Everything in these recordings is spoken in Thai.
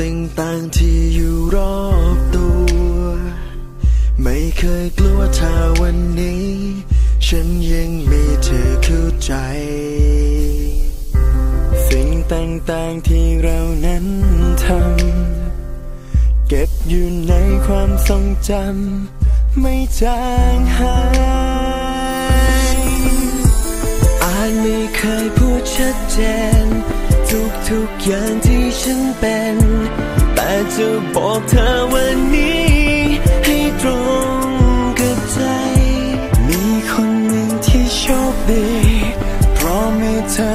ต่างๆที่อยู่รอบตัว ไม่เคยกลัวถ้าวันนี้ ฉันยังมีเธอเข้าใจ สิ่งต่างๆที่เรานั้นทำเก็บอยู่ในความทรงจำไม่จางหายอาจไม่เคยพูดชัดเจน ทุกๆอย่างที่ฉันเป็น แต่จะบอกเธอวันนี้ ให้ตรงกับใจ มีคนหนึ่งที่โชคดี เพราะมีเธอ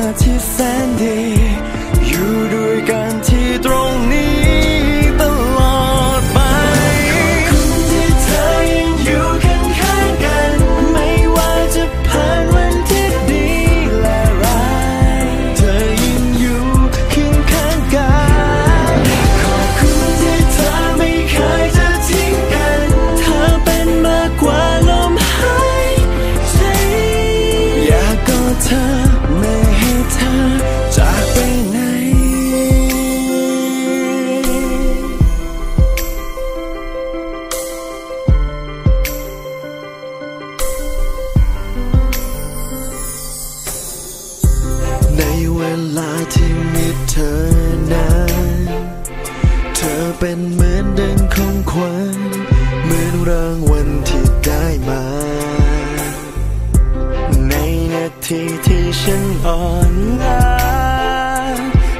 ธอ ไม่ให้เธอจากไปไหน ในเวลาที่มีเธอนั้นเธอเป็นเหมือนดังของขวัญเหมือนรางวัลที่ ทีที่ฉันอ่อนล้า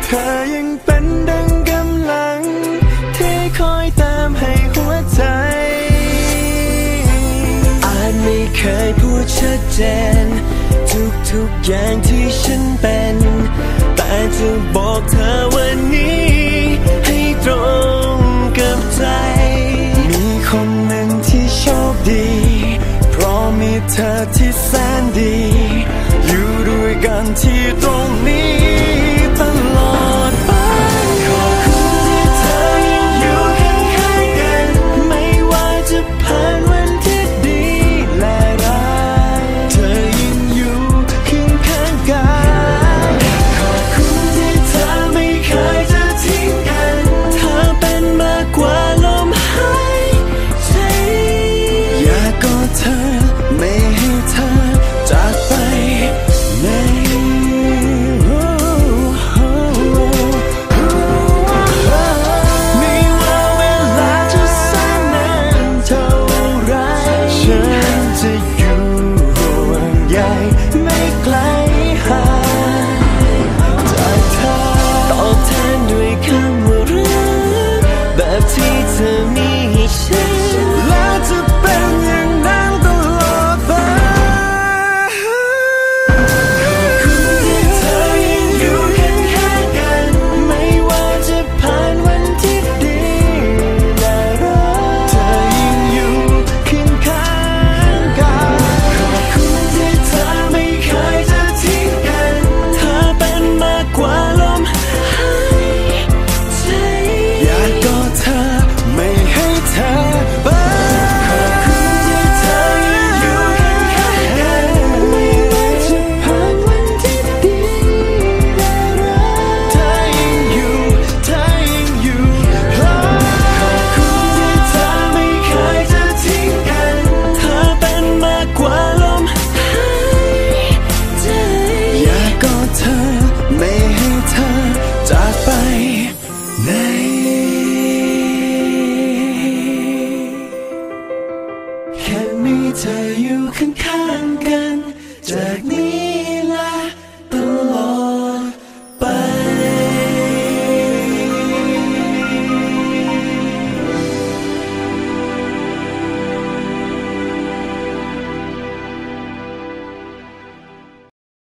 เธอยังเป็นดังกำลัง ที่คอยตามให้หัวใจ อาจไม่เคยพูดชัดเจน ทุกๆอย่างที่ฉันเป็น แต่จะบอกเธอวันนี้ ให้ตรงกับใจ มีคนหนึ่งที่โชคดี เพราะมีเธอ